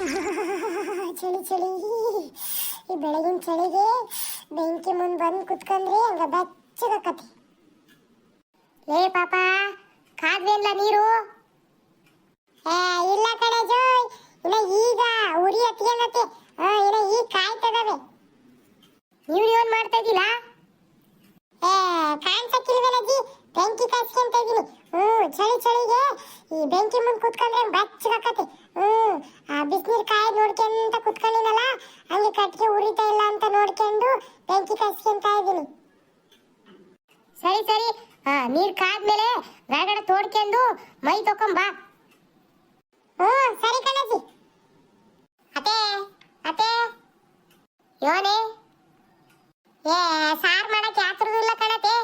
ಚಳಿ ಚಳಿ. ಈ ಬೆಳಗಿನ ಚಳಿಗೆ ಬೆಂಕಿ ಮುಂದೆ ಬಂದು ಕುತ್ಕೊಂಡ್ರಿ ಹಂಗ ಬೆಚ್ಚಗಕತಿ ಲೇ ಪಾಪ ಕಾದ್ವೇನ್ಲ ನೀರು? ಏ, ಇಲ್ಲ ಕಣೆ ಜೋಯ್. ಇನ್ನ ಈಗ ಉರಿ ಹತ್ಕೊಂಡತೆ ಇನ್ನ ಈಗ ಕಾಯ್ತದವೆ. ನೀವು ಏನ್ ಮಾಡ್ತಾ ಇದ್ದಿಲ್ಲ ಏ, ಕಾಣ್ಸಕ್ಕಿಲ್ವೇನಜ್ಜಿ? ಬೆಂಕಿ ಕಾಯ್ಸ್ಕೊಂತ ಇದ್ದೀನಿ ಹ್ಞೂ ಚಳಿ, ಚಳಿಗೆ ಈ ಬೆಂಕಿ ಮುಂದೆ ಕುತ್ಕೊಂಡ್ರೆ ಬೆಚ್ಚಗಾಕತಿ ಹ್ಮ್ ಆ ಬಿಸಿನೀರ್ ಕಾಯಿ ನೋಡ್ಕೊಂತ ಕುತ್ಕೊಂಡಿನಲ್ಲ ಹಂಗೆ ಕಟ್ಟಿಗೆ ಉರಿತಾ ಇಲ್ಲ ಅಂತ ನೋಡ್ಕೊಂಡು ಬೆಂಕಿ ಕಸ್ಕೊಂತ ಇದೀನಿ ಸರಿ ಸರಿ ಆ, ನೀರ್ ಕಾದ್ಮೇಲೆ ಗಡಗಡ ತೋಡ್ಕೊಂಡು ಮೈ ತಕೊಂಡ್ ಬಾ. ಹ್ಮ್ ಸರಿ ಕಣಜಿ. ಅತೇ ಅತೇ ಯೋನೆ ಏ ಸಾರ್ ಮಾಡಕ್ ಯಾತ್ರದು ಇಲ್ಲ ಕಣತೆ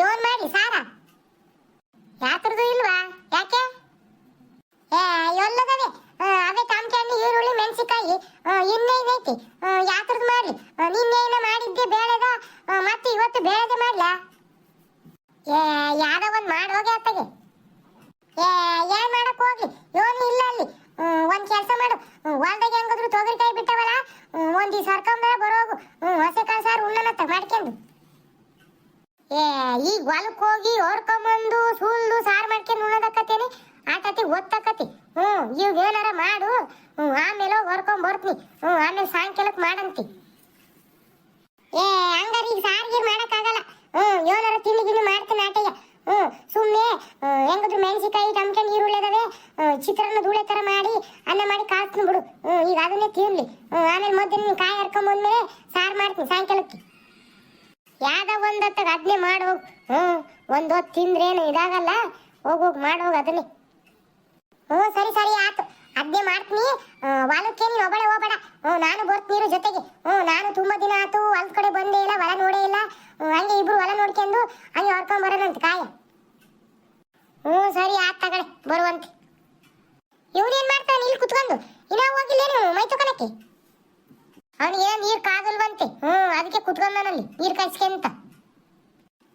ಯೋನ್ ಮಾಡಿ ಸಾರ ಯಾತ್ರದು ಇಲ್ವಾ ಯಾಕೆ ಏ ಎಲ್ಲದವೆ ಅವೇ ಕಾಮ್ಕೊಂಡು ಈರುಳ್ಳಿ ಮೆಣಸಿಕಾಯಿ ಇನ್ನೇನೈತಿ ಯಾತ್ರದು ಮಾಡ್ಲಿ ಆ, ನಿನ್ನೇನ ಮಾಡಿದ್ದೆ ಬೇಳೆದ ಆ, ಮತ್ತೆ ಇವತ್ತು ಬೇಳೆದೆ ಮಾಡ್ಲಾ ಏ ಯಾವ್ದೋ ಒಂದ್ ಮಾಡಿ ಹೋಗಿ ಅತ್ತಗೆ. ಏನ್ ಮಾಡಕ್ ಹೋಗ್ಲಿ ಯೋನಿ ಇಲ್ಲ ಅಲ್ಲಿ. ಒಂದ್ ಕೆಲ್ಸ ಮಾಡು. ಹೊಲ್ದಾಗ ಹೆಂಗದ್ರು ತೊಗರಿಕಾಯಿ ಬಿಟ್ಟವಲ್ಲ? ಒಂದ್ ಈ ಸರ್ಕಂಬ ಬರೋಗು. ಹಸೆ ಕಾಳು ಸಾರು ಉಣ್ಣನತ್ತ ಮಾಡ್ಕೊಂಡು. ಏ, ಈಗ ಹೊಲಕ್ ಹೋಗಿ ಹೊರ್ಕೊಂಬಂದು ಸುಳ್ಳು ಸಾರು ಮಾಡ್ಕೊಂಡು ಉಣ್ಣದಕ್ಕತ್ತೇನಿ ಆಟತಿ ಒತ್ತಕತಿ. ಹ್ಮ್ ಇವ್ ಏನಾರ ಮಾಡು. ಹ್ಮ್, ಆಮೇಲೆ ಹೊರ್ಕೊಂಡ್ ಬರ್ತೀನಿ. ಹ್ಮ್, ಆಮೇಲೆ ಸಾಯಂಕಾಲಕ್ ಮಾಡಂತಿ. ಏ, ಹಂಗಾರ ಈಗ ಗೀರ್ ಮಾಡಕ್ಕಾಗಲ್ಲ ಹ್ಮ್ ಏನಾರ ತಿಂಡಿ ಗಿಂಡಿ ಮಾಡ್ತೀನಿ ಆಟಯ್ಯ ಹ್ಮ್ ಸುಮ್ಮನೆ ಹೆಂಗದ್ರು ಮೆಣಸಿಕಾಯಿ ಟಮಟೆ ಈರುಳ್ಳಿ ಅದಾವೆ ಹ್ಮ್, ಚಿತ್ರಾನ್ನ ಧೂಳೆ ತರ ಮಾಡಿ ಅನ್ನ ಮಾಡಿ ಕಾಸ್ತೀನಿ ಬಿಡು. ಈಗ ಅದನ್ನೇ ತಿನ್ಲಿ. ಆಮೇಲೆ ಮೊದಲು ನೀನು ಕಾಯಿ ಹರ್ಕೊಂಬಂದ್ಮೇಲೆ ಸಾರು ಮಾಡ್ತೀನಿ ಸಾಯಂಕಾಲಕ್ಕೆ. ಯಾವ್ದ ಒಂದು ಹೊತ್ತಾಗ ಅದನ್ನೇ ಮಾಡಿ ಹ್ಞೂ ಒಂದ್ ಹೊತ್ತು ತಿಂದ್ರೇನು ಇದಾಗಲ್ಲ. ಹೋಗೋಗಿ ಹೋಗ್ ಮಾಡಿ ಹೋಗು ಅದನ್ನೇ. ಹ್ಞೂ ಸರಿ ಸರಿ, ಆಯ್ತು. ಅದ್ನೇ ಮಾಡ್ತೀನಿ. ಹೊಲಕ್ಕೆ ನೀನು ಒಬ್ಬಳೆ ಹೋಗಬೇಡ. ಹ್ಞೂ ನಾನು ಬರ್ತೀನಿ ಜೊತೆಗೆ. ಹ್ಞೂ ನಾನು ತುಂಬಾ ದಿನ ಆತು, ಹೊಲದ ಕಡೆ ಬಂದೇ ಇಲ್ಲ, ಹೊಲ ನೋಡೇ ಇಲ್ಲ. ಹಂಗೆ ಇಬ್ರು ಹೊಲ ನೋಡ್ಕೊಂಡು, ಹಂಗೆ ಹೊರ್ಕೊಂಡ್ ಬರೋಣಂತ ಕಾಯ. ಹ್ಞೂ ಸರಿ, ಆಯ್ತು ತಗಡೆ ಬರುವಂತೆ. ಇವ್ನು ಏನ್ ಮಾಡ್ತಾನೆ? ಇಲ್ಲಿ ಕುತ್ಕೊಂಡು. ಇನ್ನ ಹೋಗಿಲ್ಲೇನು? ಮೈ ತಗೊಳಕ್ಕೆ ಅವನಿಗೆ ನೀರ್ ಕಾದಲ್ವಂತೆ ಹ್ಮ್ ಅದಕ್ಕೆ ಕುತ್ಕೊಂಡನಲ್ಲಿ ನೀರ್ ಕಾಯಿಸ್ಕೊಂತ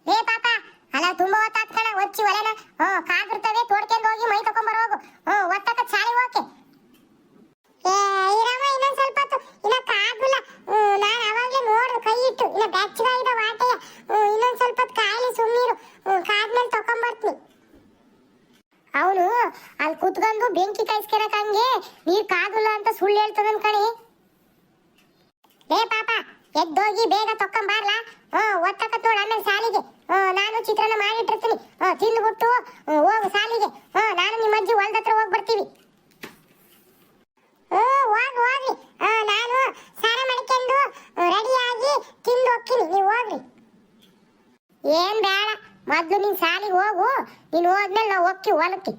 ಏ, ಪಾಪ. ಅಲ್ಲ, ತುಂಬಾ ಹೊತ್ತಾತ್ ಕಣ. ಒಚ್ಚಿ ಒಲೆನ, ಹ್ಮ್ ಕಾದಿರ್ತವೆ ತೋಡ್ಕೊಂಡು ಹೋಗಿ ಮೈ ತಕೊಂಡ್ ಬರೋಗು. ಹ್ಮ್, ಒತ್ತಕ ಚಾಳಿ ಹೋಗಿ ಏ, ಇರಮ್ಮ, ಇನ್ನೊಂದ್ ಸ್ವಲ್ಪ ಹೊತ್ತು. ಇನ್ನ ಕಾದಿಲ್ಲ. ನಾನು ಅವಾಗ್ಲೇ ನೋಡ್ದು ಕೈ ಇಟ್ಟು. ಇನ್ನ ಬೆಚ್ಚಗಾಗಿದ ವಾಟೆಯ. ಇನ್ನೊಂದ್ ಸ್ವಲ್ಪ ಹೊತ್ತು ಕಾಯಿಲೆ ಸುಮ್ಮನಿರು ಕಾದ್ಮೇಲೆ ತಕೊಂಡ್ ಬರ್ತೀನಿ. ಅವನು ಅಲ್ಲಿ ಕುತ್ಕೊಂಡು ಬೆಂಕಿ ಕಾಯಿಸ್ಕೊಳಕ್ ಹಂಗೆ ನೀರ್ ಕಾದಿಲ್ಲ ಅಂತ ಸುಳ್ಳು ಹೇಳ್ತದ ಕಣಿ. ಏ ಪಾಪ, ಎದ್ದೋಗಿ ಬೇಗ ತಕೊಂಬಾರ್ಲಾ ಹ್ಮ್ ಒತ್ತಕತ್ ನೋಡು ಆಮೇಲೆ ಸಾಲಿಗೆ ನಾನು ಚಿತ್ರಾನ್ನ ಮಾಡಿಟ್ಟಿರ್ತೀನಿ. ತಿಂದ್ಬಿಟ್ಟು ಹೋಗು ಸಾಲಿಗೆ ನಾನು ನಿಮ್ಮ ಅಜ್ಜಿ ಹೊಲ್ದ ಹತ್ರ ಹೋಗಿ ಬರ್ತೀವಿ. ಹೋಗಿ ಹೋಗ್ರಿ ನಾನು ಸ್ನಾನ ಮಾಡ್ಕೊಂಡು ರೆಡಿಯಾಗಿ ತಿಂದು ಹೋಗ್ತೀನಿ. ನೀವು ಹೋಗ್ರಿ. ಏನ್ ಬೇಡ. ಮೊದ್ಲು ನೀನ್ ಸಾಲಿಗೆ ಹೋಗು. ನೀನ್ ಹೋದ್ಮೇಲೆ ನಾವು ಹೋಗ್ತೀವಿ ಹೊಲಕ್ಕೆ.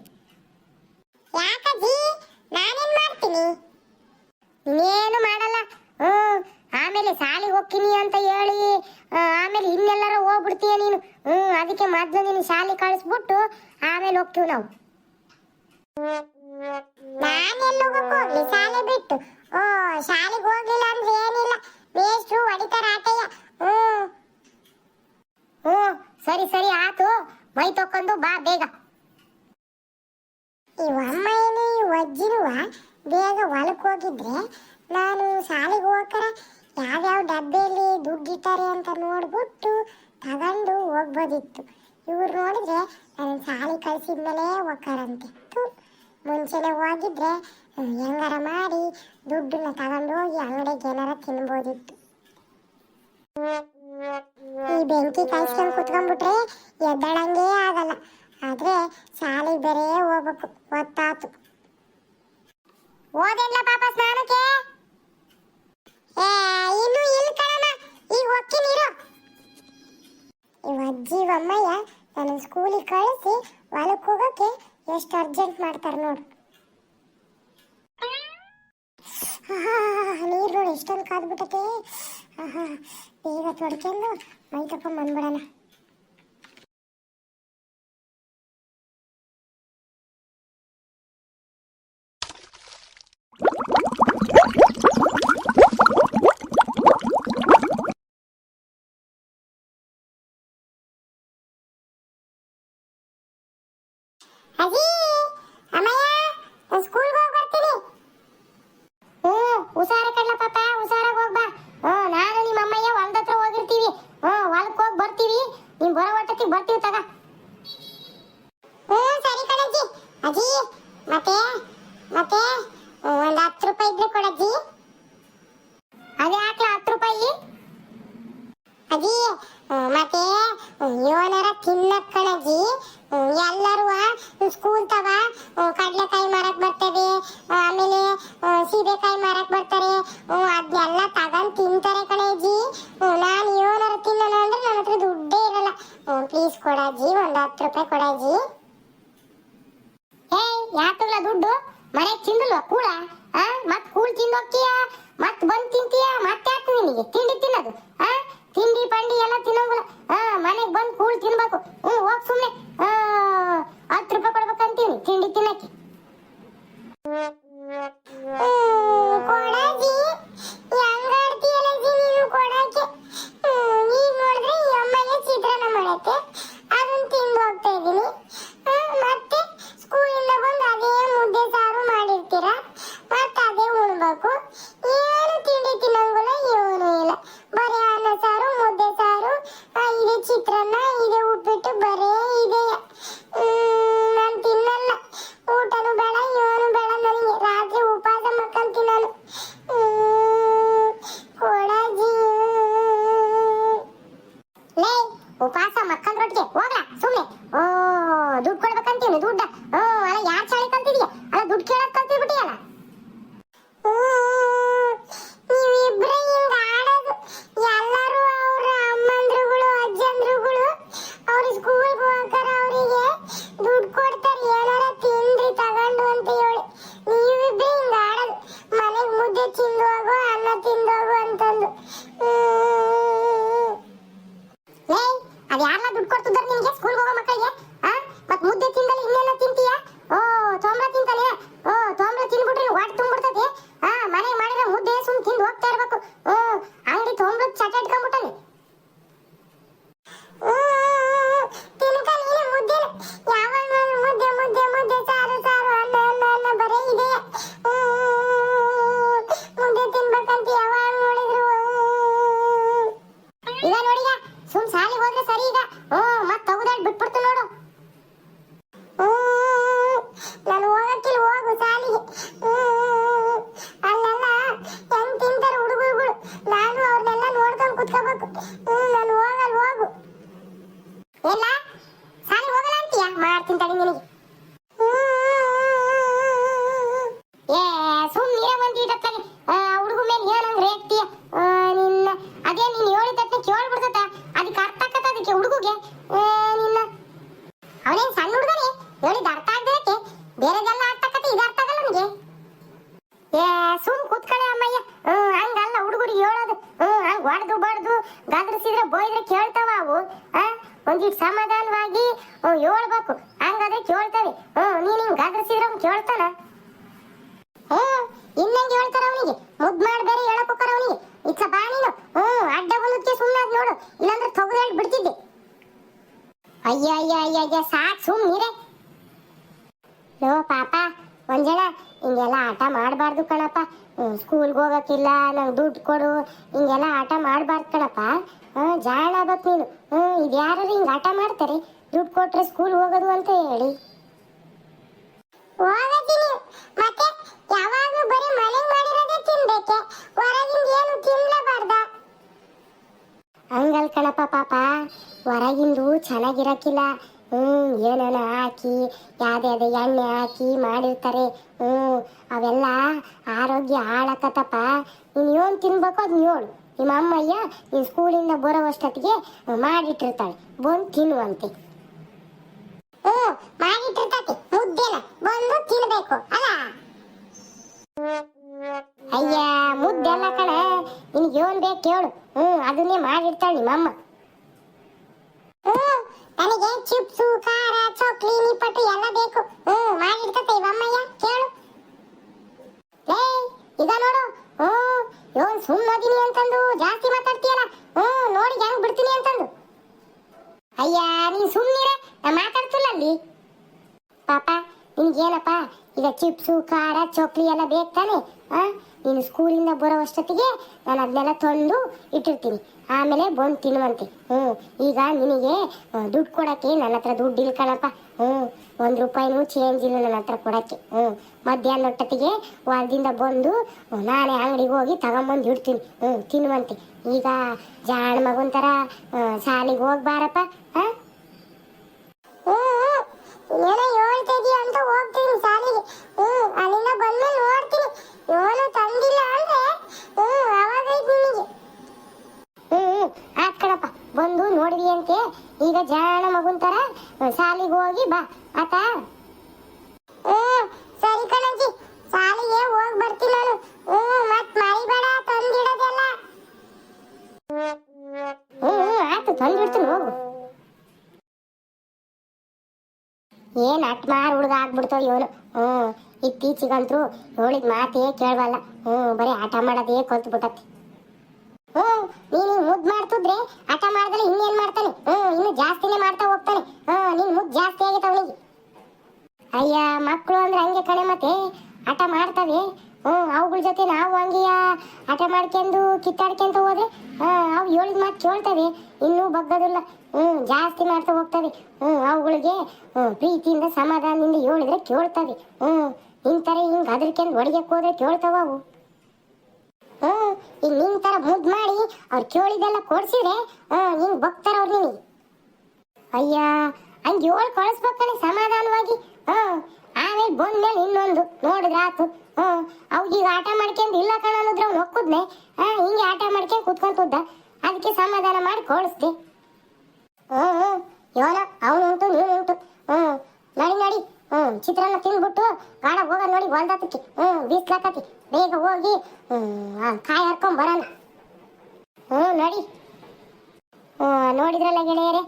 ಯಾಕಜ್ಜಿ? ನಾನೇನ್ ಮಾಡ್ತೀನಿ? ಇನ್ನೇನು ಮಾಡಲ್ಲ. ಹ್ಮ್ ಆಮೇಲೆ ಸಾಲಿಗೆ ಹೋಗ್ತೀನಿ ಅಂತ ಹೇಳಿ ಆಮೇಲೆ ಇನ್ನೆಲ್ಲರ ಹೋಗ್ಬಿಡ್ತೀಯ ನೀನು. ಹ್ಮ್ ಅದಕ್ಕೆ ಮೊದ್ಲು ನೀನು ಶಾಲೆ ಕಳಿಸ್ಬಿಟ್ಟು ಆಮೇಲೆ ಹೋಗ್ತೀವಿ ನಾವು. ನಾನೆಲ್ಲ ಹೋಗ್ಲಿ ಶಾಲೆ ಬಿಟ್ಟು ಓ ಶಾಲೆಗೆ ಹೋಗ್ಲಿಲ್ಲ ಅಂದ್ರೆ ಏನಿಲ್ಲ ಮೇಷ್ಟ್ರು ಹೊಡಿತಾರ ಆಟಯ್ಯ ಹ್ಮ್ ಹ್ಮ್ ಸರಿ ಸರಿ ಆತು ಮೈ ತಕೊಂಡು ಬಾ ಬೇಗ ಈ ಅಮ್ಮ ಏನು ಈ ಅಜ್ಜಿನುವ ಬೇಗ ಹೊಲಕ್ಕೆ ಹೋಗಿದ್ರೆ ನಾನು ಶಾಲೆಗೆ ಹೋಗ್ಕರ ಯಾವ್ಯಾವ ಡಬ್ಬೆಯಲ್ಲಿ ದುಡ್ಡು ಇಟ್ಟಾರೆ ಅಂತ ನೋಡ್ಬಿಟ್ಟು ತಗೊಂಡು ಹೋಗ್ಬೋದಿತ್ತು ಇವ್ರು ನೋಡಿದ್ರೆ ನನ್ನ ಶಾಲೆ ಕಳ್ಸಿದ್ಮೇಲೆ ಹೋಗ್ತಾರಂತೆ ಥು, ಮುಂಚೆನೆ ಹೋಗಿದ್ರೆ ಹೆಂಗಾರ ಮಾಡಿ ದುಡ್ಡನ್ನ ತಗೊಂಡು ಹೋಗಿ ಅಂಗಡಿಗೆ ಏನಾರ ತಿನ್ಬೋದಿತ್ತು. ಈ ಬೆಂಕಿ ಕಾಯಿಸ್ಕೊಂಡು ಕುತ್ಕೊಂಡ್ಬಿಟ್ರೆ ಎದ್ದಳಂಗೇ ಆಗಲ್ಲ. ಆದ್ರೆ ಶಾಲೆಗೆ ಬೇರೆ ಹೋಗ್ಬೇಕು ಗೊತ್ತಾತು. ಓದಿಲ್ಲ ಪಾಪ ಸ್ನಾನಕ್ಕೆ? ಮಾಡ್ತಾರೆ ನೋಡು. ನೀರು ನೋಡಿ ಎಷ್ಟೊಂದು ಕಾದ್ಬಿಟ್ಟತೆ. ಬೇಗ ತೊಡ್ಕೊಂಡು ಮೈ ತಕೊಂಡ್ ಬಂದ್ಬಿಡೋಣ. Yeah. ಬೇರೆದೆಲ್ಲ ಅರ್ಥ ಆಕತ್ತೆ ಇದು ಅರ್ಥ ಆಗಲ್ಲ ನನಗೆ ಏ, ಸುಮ್ ಕುತ್ಕಳೆ ಅಮ್ಮಯ್ಯ. ಹ್ಮ್, ಹಂಗಲ್ಲ, ಹುಡುಗರಿಗೆ ಹೇಳೋದು. ಹ್ಮ್, ಹಂಗ್ ಹೊಡೆದು ಬಡ್ದು ಗದರಿಸಿದ್ರೆ ಬೋಯ್ದ್ರೆ ಕೇಳ್ತಾವ ಅವು. ಒಂದಿಟ್ ಸಮಾಧಾನವಾಗಿ ಹೇಳ್ಬೇಕು. ಹಂಗಾದ್ರೆ ಕೇಳ್ತಾವೆ. ಹ್ಮ್, ನೀನ್ ಹಿಂಗ್ ಗದರಿಸಿದ್ರೆ ಅವ್ನು ಕೇಳ್ತಾನ? ಹ್ಮ್, ಇನ್ನಂಗೆ ಹೇಳ್ತಾರ ಅವನಿಗೆ. ಮುದ್ ಮಾಡಿ ಬೇರೆ ಹೇಳಕ್ ಹೋಗ್ತಾರ ಅವನಿಗೆ. ಇತ್ತ ಬಾ ನೀನು. ಹ್ಮ್, ಅಡ್ಡ ಬಂದಕ್ಕೆ ಸುಮ್ಮನೆ ನೋಡು. ಇಲ್ಲಾಂದ್ರೆ ತೊಗದು ಬಿಡ್ತಿದ್ದೆ ಅಯ್ಯ ಅಯ್ಯ ಅಯ್ಯ ಅಯ್ಯ ಸಾಕ್ ಸುಮ್ಮನಿರೆ ಲೋ, ಪಾಪ ಜನ ಹಿಂಗೆಲ್ಲ ಆಟ ಮಾಡಬಾರ್ದು ಕಣಪ್ಪ. ಸ್ಕೂಲ್ಗೆ ಹೋಗೋಕ್ಕಿಲ್ಲ, ನಂಗೆ ದುಡ್ಡು ಕೊಡು, ಹಿಂಗೆಲ್ಲ ಆಟ ಮಾಡಬಾರ್ದು ಕಣಪ್ಪ. ಹ್ಮ್ ಜಾಣ ಆಗ್ಬೇಕು ನೀನು. ಹ್ಮ್, ಇದು ಯಾರು ಹಿಂಗೆ ಆಟ ಮಾಡ್ತಾರೆ? ದುಡ್ಡು ಕೊಟ್ರೆ ಸ್ಕೂಲ್ ಹೋಗೋದು ಅಂತ ಹೇಳಿ. ಮತ್ತೆ ಬರೀ ಮನೆಗೆ ಮಾಡಿರೋದೇ ತಿನ್ಬೇಕೆ? ಹೊರಗಿಂದ ಏನು ತಿನ್ಲೇಬಾರ್ದ? ಹಂಗಲ್ ಕಣಪ್ಪ ಪಾಪ. ಹೊರಗಿಂದು ಚೆನ್ನಾಗಿರಕ್ಕಿಲ್ಲ. ಹ್ಮ್, ಏನೇನೋ ಹಾಕಿ ಯಾವ್ದ್ಯಾವ್ದು ಎಣ್ಣೆ ಹಾಕಿ ಮಾಡಿರ್ತಾರೆ. ಹ್ಞೂ ಅವೆಲ್ಲ ಆರೋಗ್ಯ ಹಾಳಾಕತ್ತಪ್ಪ. ನೀನು ಏನು ತಿನ್ಬೇಕು ಅದನ್ನ ಹೇಳು. ನಿಮ್ಮ ಅಮ್ಮಯ್ಯ ನೀನು ಸ್ಕೂಲಿಂದ ಬರೋವಷ್ಟೊತ್ತಿಗೆ ಮಾಡಿಟ್ಟಿರ್ತಾಳೆ. ಬಂದು ತಿನ್ನುವಂತೆ. ಹ್ಮ್, ಮಾಡಿಟ್ಟಿರ್ತತಿ. ಮುದ್ದೆನ ಬಂದು ತಿನ್ಬೇಕು, ಅಲ್ಲ? ಅಯ್ಯ, ಮುದ್ದೆಲ್ಲ ಕಣ, ನಿನಗೆ ಏನ್ ಬೇಕು ಕೇಳು ಹ್ಮ್, ಅದನ್ನೇ ಮಾಡಿರ್ತಾಳೆ ನಿಮ್ಮಮ್ಮ. ನನಗೆ ಚಿಪ್ಸು ಖಾರ ಚೋಕ್ಲಿ ನಿಪ್ಪಟ್ಟು ಎಲ್ಲ ಬೇಕು ಹ್ಮ್ ಮಾಡಿರ್ತತೆ ಇವಮ್ಮಯ್ಯ ಕೇಳು ಲೇ ಈಗ ನೋಡು ಹ್ಮ್ ಇವನ್ ಸುಮ್ಮದಿನಿ ಅಂತಂದು ಜಾಸ್ತಿ ಮಾತಾಡ್ತೀಯಲ್ಲ ಹ್ಮ್ ನೋಡಿ ಹೆಂಗ್ ಬಿಡ್ತೀನಿ ಅಂತಂದು ಅಯ್ಯ ನೀನ್ ಸುಮ್ಮನಿರೆ ನಾ ಮಾತಾಡ್ತಿಲ್ಲ ಅಲ್ಲಿ ಪಾಪ ನಿನ್ಗೇನಪ್ಪ ಈಗ ಚಿಪ್ಸು ಖಾರ, ಚೋಕ್ಲಿ ಎಲ್ಲ ಬೇಕು ತಾನೆ? ಆ? ನೀನು ಸ್ಕೂಲಿಂದ ಬರೋ ಅಷ್ಟೊತ್ತಿಗೆ ನಾನು ಅದನ್ನೆಲ್ಲ ತಂದು ಇಟ್ಟಿರ್ತೀನಿ. ಆಮೇಲೆ ಬಂದು ತಿನ್ನುವಂತೆ. ಹ್ಞೂ ಈಗ ನಿನಗೆ ದುಡ್ಡು ಕೊಡೋಕ್ಕೆ ನನ್ನ ಹತ್ರ ದುಡ್ಡು ಇಲ್ಲ ಕಣಪ್ಪ. ಹ್ಞೂ ಒಂದು ರೂಪಾಯಿನೂ ಚೇಂಜ್ ಇಲ್ಲ ನನ್ನ ಹತ್ರ ಕೊಡೋಕ್ಕೆ. ಹ್ಞೂ ಮಧ್ಯಾಹ್ನ ಒಟ್ಟೊತ್ತಿಗೆ ಹೊರದಿಂದ ಬಂದು ನಾನೇ ಅಂಗಡಿಗೆ ಹೋಗಿ ತಗೊಂಬಂದು ಇಡ್ತೀನಿ. ಹ್ಞೂ ತಿನ್ನುವಂತೆ. ಈಗ ಜಾಣ ಮಗನ ಥರ ಶಾಲೆಗೆ ಹೋಗಿ ಬಾರಪ್ಪ ಹಾಂ ಏನೋ ಹೇಳ್ತಾ ಇದೀಯ ಅಂತ ಹೋಗ್ತೀನಿ ಶಾಲೆಗೆ ಹ್ಮ್ ಅಲ್ಲಿಂದ ಬಂದ್ಮೇಲೆ ನೋಡ್ತೀನಿ ಏನು ತಂದಿಲ್ಲ ಅಂದ್ರೆ ಹ್ಮ್ ಅವಾಗೈತ್ ನಿನಗೆ ಹ್ಮ್ ಆತ್ ಕಣಪ್ಪ ಬಂದು ನೋಡಿದಿ ಅಂತೆ? ಈಗ ಜಾಣ ಮಗುನ್ ತರ ಶಾಲಿಗೆ ಹೋಗಿ ಬಾ, ಆತ? ಸರಿ ಕಣಜ್ಜಿ. ಶಾಲಿಗೆ ಹೋಗಿ ಬರ್ತೀನಿ ನಾನು. ಹ್ಮ್ ಮತ್ ಮರಿಬೇಡ, ತಂದಿಡೋದೆಲ್ಲ. ಹ್ಮ್ ಆಯ್ತು, ತಂದಿಡ್ತೀನಿ, ಹೋಗು. ಏನ್ ಅಟ್ಮಾರ್ ಹುಡುಗ ಆಗ್ಬಿಡ್ತೋ ಇವನು? ಹ್ಮ್ ಇತ್ತೀಚಿಗಂತೂ ಹೇಳಿದ ಮಾತೇ ಕೇಳಬಲ್ಲ ಹ್ಮ್, ಬರೀ ಆಟ ಮಾಡೋದೇ ಕಲ್ತು ಬಿಟ್ಟತಿ ಹ್ಮ್ ನೀನು ಮುದ್ ಮಾಡ್ತಿದ್ರೆ ಆಟ ಮಾಡಿದ್ರೆ ಇನ್ನೇನ್ ಮಾಡ್ತಾನೆ? ಹ್ಮ್ ಇನ್ನು ಜಾಸ್ತಿನೇ ಮಾಡ್ತಾ ಹೋಗ್ತಾನೆ. ಹ್ಮ್ ನಿನ್ ಮುದ್ ಜಾಸ್ತಿ ಆಗೈತೆ ಅವನಿಗೆ. ಅಯ್ಯ ಮಕ್ಕಳು ಅಂದ್ರೆ ಹಂಗೆ ಕಣೆ ಮತ್ತೆ. ಆಟ ಮಾಡ್ತವೆ. ಹ್ಮ್ ಅವುಗಳ ಜೊತೆ ನಾವು ಹಂಗೆ ಆಟ ಮಾಡ್ಕೊಂಡು ಕಿತ್ತಾಡ್ಕೊಂತ ಹೋದ್ರೆ ಅವು ಹೇಳಿದ ಮಾತು ಕೇಳ್ತವೆ. ಇನ್ನೂ ಬಗ್ಗದಿಲ್ಲ. ಹ್ಮ್ ಜಾಸ್ತಿ ಮಾಡ್ತಾ ಹೋಗ್ತವೆ. ಹ್ಮ್ ಅವುಗಳಿಗೆ ಪ್ರೀತಿಯಿಂದ ಸಮಾಧಾನದಿಂದ ಹೇಳಿದ್ರೆ ಕೇಳ್ತವೆ. ಹ್ಮ್ ನಿಂತರ ಹಿಂಗ್ ಅದ್ರಕ್ಕೆಂದು ಹೊಡಿಯಕ್ಕೆ ಹೋದ್ರೆ ಕೇಳ್ತಾವ ಅವು. ಈಗ ನಿನ್ ತರ ಮುದ್ ಮಾಡಿ ಅವ್ರು ಕೇಳಿದೆಲ್ಲ ಕೊಡ್ಸಿದ್ರೆ ಹ್ಮ್ ಹಿಂಗ್ ಬಗ್ತಾರ ಅವ್ರು ನಿನಗೆ ಅಯ್ಯ, ಹಂಗೆ ಏಳು ಕಳಿಸ್ಬೇಕನೆ ಸಮಾಧಾನವಾಗಿ. ಹ್ಮ್ ಆಮೇಲೆ ಬಂದ್ಮೇಲೆ ಇನ್ನೊಂದು, ನೋಡಿದ್ರೆ ಆತು. ಹ್ಮ್ ಅವ್ಗೀಗ ಆಟ ಮಾಡ್ಕೊಂಡು ಇಲ್ಲ ಕಣ ಅನ್ನೋದ್ರ ಒಕ್ಕುದ್ನೆ. ಹಿಂಗೆ ಆಟ ಮಾಡ್ಕೊಂಡು ಕುತ್ಕೊಂತುದ್ದ ಅದಕ್ಕೆ ಸಮಾಧಾನ ಮಾಡಿ ಕಳಿಸ್ದೆ ಹ್ಮ್ ಹ್ಮ್ ಯೋನ ಅವನು ಉಂಟು ನೀನು ಉಂಟು ಹ್ಮ್ ನಡಿ ನಡಿ. ಹ್ಮ್, ಚಿತ್ರಾನ್ನ ತಿಂದ್ಬಿಟ್ಟು ಗಾಡ ಹೋಗ ನೋಡಿ ಹೊಲ್ದತ್ತಕ್ಕೆ ಹ್ಮ್, ಬೀಸ್ಲಾಕತಿ. ಬೇಗ ಹೋಗಿ ಕಾಯಿ ಹರ್ಕೊಂಡ್ ಬರೋಣ. ಹ್ಮ್, ನೋಡಿ. ನೋಡಿದ್ರಲ್ಲ ಗೆಳೆಯರೇ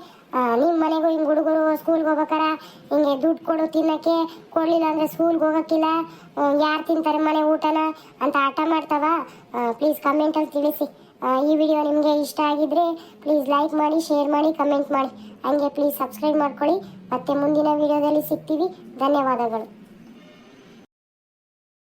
ನಿಮ್ಮ ಮನೆಗೂ ಹಿಂಗ್ ಹುಡುಗರು ಸ್ಕೂಲ್ಗೆ ಹೋಗ್ಬೇಕಾರ? ಹಿಂಗೆ ದುಡ್ಡು ಕೊಡು ತಿನ್ನಕ್ಕೆ. ಕೊಡ್ಲಿಲ್ಲ ಅಂದ್ರೆ ಸ್ಕೂಲ್ಗೆ ಹೋಗಕ್ಕಿಲ್ಲ. ಯಾರು ತಿಂತಾರೆ ಮನೆ ಊಟನ? ಅಂತ ಆಟ ಮಾಡ್ತಾವ. ಪ್ಲೀಸ್ ಕಮೆಂಟಲ್ಲಿ ತಿಳಿಸಿ. ಈ ವಿಡಿಯೋ ನಿಮಗೆ ಇಷ್ಟ ಆಗಿದ್ರೆ ಪ್ಲೀಸ್ ಲೈಕ್ ಮಾಡಿ ಶೇರ್ ಮಾಡಿ ಕಮೆಂಟ್ ಮಾಡಿ. ಹಂಗೆ ಪ್ಲೀಸ್ ಸಬ್ಸ್ಕ್ರೈಬ್ ಮಾಡ್ಕೊಳ್ಳಿ. ಮತ್ತೆ ಮುಂದಿನ ವಿಡಿಯೋದಲ್ಲಿ ಸಿಗ್ತೀವಿ. ಧನ್ಯವಾದಗಳು.